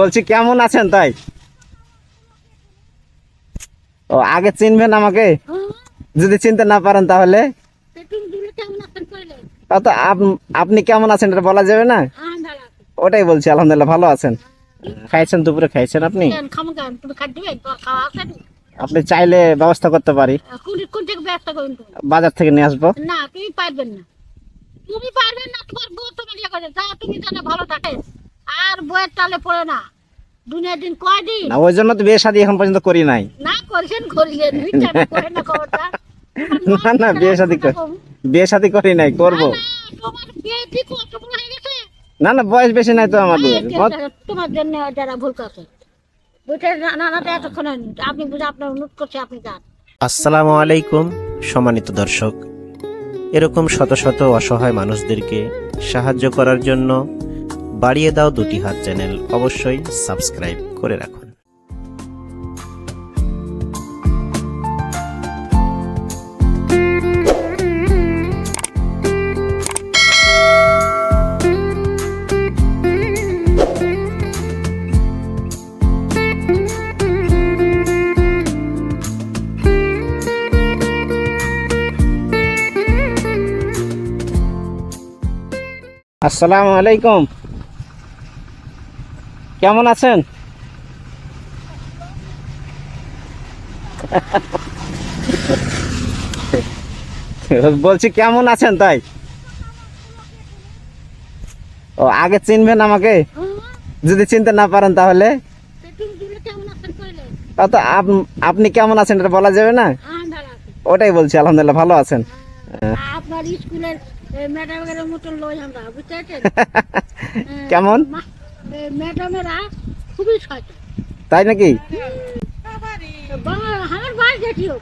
বলছি, কেমন আছেন তাই? ও, আগে চিনবেন আমাকে? যদি চিনতে না পারেন তাহলে? আপনি কেমন আছেন এটা বলা যাবে না? ওটাই বলছি, আলহামদুলিল্লাহ, ভালো আছেন। খাইছেন দুপুরে, খাইছেন আপনি? আপনি চাইলে ব্যবস্থা করতে পারি। বাজার থেকে নিয়ে আসব। না, তুমি পারবেন না। তুমি পারবেন না, তোমার বউ তোমার ইয়ে করে। যা তুমি জানে, ভালো থাকে। আর বইয়ের তালে পড়ে না। দুনিয়ার দিন কয়দিন? না ওই জন্য তো বিয়ে শাদী এখন পর্যন্ত করি নাই। না করছেন করিলেন। করে না খবরটা না না বিয়ে শাদী বিয়ে শাদী করি নাই করব। না, তোমার বিয়ে ঠিক কত বড় হয়ে গেছে? না না বয়স বেশি নাই তো আমাদের। তোমার জন্য যারা ভুল করছে। বুঝতে নানাটা এতক্ষণ আপনি বুঝে আপনার অনুরোধ করছে আপনি যান। আসসালামু আলাইকুম সম্মানিত দর্শক। এরকম শত শত অসহায় মানুষদেরকে সাহায্য করার জন্য বাড়িয়ে দাও দুটি হাত চ্যানেল অবশ্যই সাবস্ক্রাইব করে রাখুন। আসসালামু আলাইকুম। কেমন আছেন? বলছি কেমন আছেন তাই? ও আগে চিনবেন আমাকে? যদি চিনতে না পারেন তাহলে? তা আপনি কেমন আছেন এটা বলা যাবে না? ওটাই বলছি আলহামদুলিল্লাহ ভালো আছেন। হ্যাঁ। আপনার স্কুলের ম্যাডামের মতো লই আমরা বুঝতে কেমন? এ, ম্যাডামেরা খুবই সচেতন। তাই নাকি? আমার বাড়ি যেটিও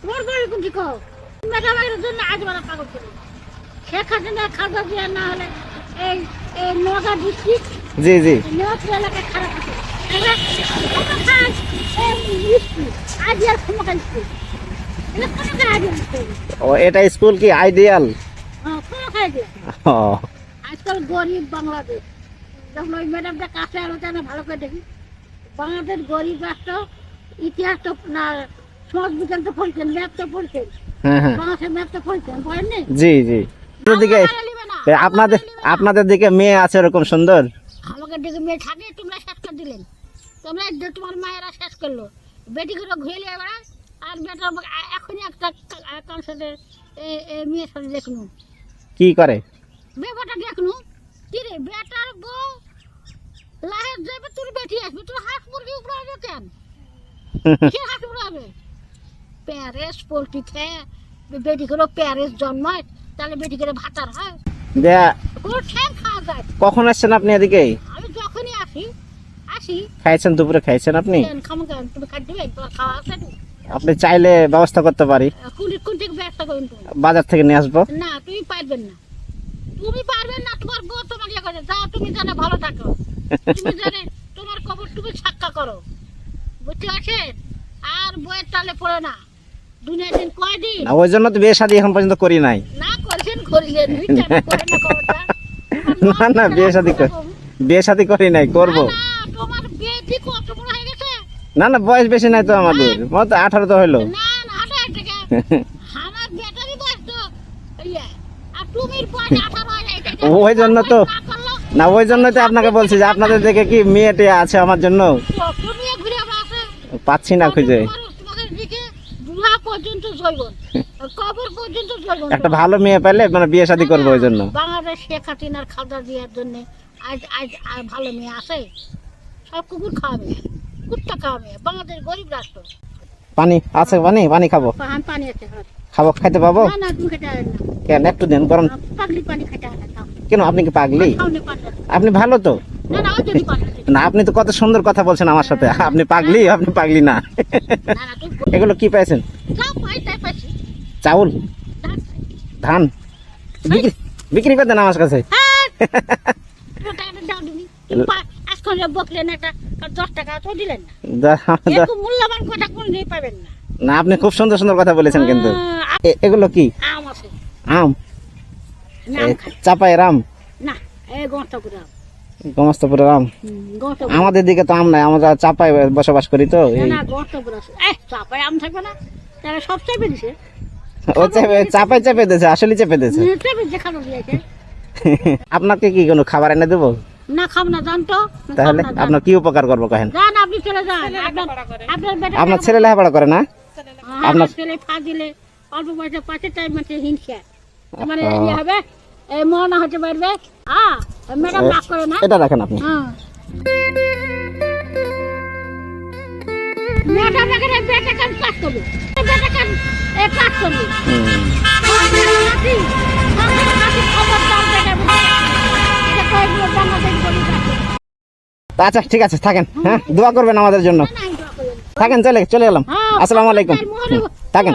তোমার বাড়ি কোনটি কও? ম্যাডামের জন্য আজ বড় পাগল ছিল। শেখ হাসিনা খাজা দিয়া না হলে এই এই নগা ডিস্ট্রিক্ট জি এলাকা খারাপ এটা স্কুল ও এটা স্কুল কি আইডিয়াল? হ্যাঁ আইডিয়াল আজকাল গরিব বাংলাদেশ। যখন ওই ম্যাডামটা কাছে আলোচনা ভালো করে দেখি। বাংলাদেশ গরিব রাষ্ট্র ইতিহাস তো না সমাজ বিজ্ঞান তো পড়ছেন ম্যাপ তো পড়ছেন হ্যাঁ হ্যাঁ। বাংলাদেশের ম্যাপ তো পড়ছেন পড়েননি জি জি। দিকে না, আপনাদের আমাকে। আপনাদের দিকে মেয়ে আছে এরকম সুন্দর? আমাকে দেখে মেয়ে থাকে তোমরা শেষ করে দিলেন। তোমরা তোমার মায়েরা শেষ করল। বেটি করে ঘুরে নিয়ে বেড়ায় আর বেটা আ- এখনই একটা কাউন্সিলে মেয়ের সাথে দেখনু। কি করে? বেটা দেখনু। কি রে বেটার বউ? লাহের যাবে তোর বেটি আসবে তোর হাঁস মুরগি উপরে আসবে কেন? সে হাঁস আসবে প্যারেস পোলট্রি খেয়ে বেটি করে প্যারেস জন্মায় তাহলে বেটি করে ভাতার হয়। কখন আসছেন আপনি এদিকে? আমি যখনই আসি আসি। খাইছেন দুপুরে খাইছেন আপনি? আপনি চাইলে ব্যবস্থা করতে পারি। কোন কোন ব্যবসা করুন তুমি? বাজার থেকে নিয়ে আসব। না তুমি পারবেন না। তুমি পারবেন না তোমার বউ তোমার ইয়ে করে। যাও তুমি জানে ভালো থাকো। তুমি জানে তোমার খবর তুমি সাক্ষা করো। বুঝতে পারছেন? আর বইয়ের তালে পড়ে না। দুনিয়ার দিন কয়দিন? না ওই জন্য তো বিয়ে শাদী এখন পর্যন্ত করি নাই। না করছেন করিলেন। না না বিয়ে শাদী কর- বিয়ে শাদী করি নাই করব। তোমার বিয়ে ঠিক কত বড় হয়ে গেছে? না না বয়স বেশি নাই তো আমাদের। মত আঠারো তো হইল। না না আঠারো থেকে আমার বেটারই বয়স তো। ইয়ে। আর তুমির বয়স আঠারো হয়ে যায় ওই জন্য তো না ওই জন্য তো আপনাকে বলছি যে আপনাদের দেখে কি মেয়ে টেয়ে আছে আমার জন্য? পাচ্ছি না খুঁজে। একটা ভালো মেয়ে পেলে মানে বিয়ে শাদী করব ওই জন্য। বাংলাদেশ শেখ হাসিনার খাজা দেওয়ার জন্য আজ আজ ভালো মেয়ে আসে সব কুকুর খাওয়াবে কুত্তা খাওয়াবে বাংলাদেশ গরিব রাষ্ট্র। পানি আছে পানি পানি খাব। পানি আছে খাব খাইতে পাবো? না না তুমি খেতে না। কেন একটু দেন গরম। পাগলি পানি খেতে কেন? আপনি কি পাগলি। আপনি ভালো তো? না আপনি তো কত সুন্দর কথা বলছেন আমার সাথে। আপনি পাগলি আপনি পাগলি না। এগুলো কি পাইছেন? চাউল ধান। বিক্রি বিক্রি করে আমার কাছে। হ্যাঁ, না। আপনি খুব সুন্দর সুন্দর কথা বলেছেন কিন্তু। এগুলো কি? আম আছে আম নাম এ, খাই চাপাই রাম। না গত আমাদের দিকে তো আম নাই আমরা চাপায় বসবাস করি তো এই না গত বরস এই চাপায় আম থাকবে না তারা সব চেপে দিছে। ও চেপে চাপায় চেপে দিয়েছে আসলে চেপে দিয়েছে আপনাকে কি কোনো খাবার এনে দেবো? না খাব না জান তো। তাহলে আপনার কি উপকার করব কহেন? যান আপনি চলে যান। আপনার ছেলে লেখাপড়া করে না? আপনার আপনার- ছেলে ফা অল্প বয়সে পাঁচে টাইম মাসে হিংসা। মানে হবে এই হতে পারবে। ম্যাডাম রাগ করে না? এটা রাখেন আপনি। হ্যাঁ। ম্যাডাম বেটা কাজ করবে। বেটা কাজ এ করবে। আচ্ছা ঠিক আছে থাকেন হ্যাঁ দোয়া করবেন আমাদের জন্য। থাকেন চলে চলে গেলাম হ্যাঁ, আসসালামু আলাইকুম। থাকেন।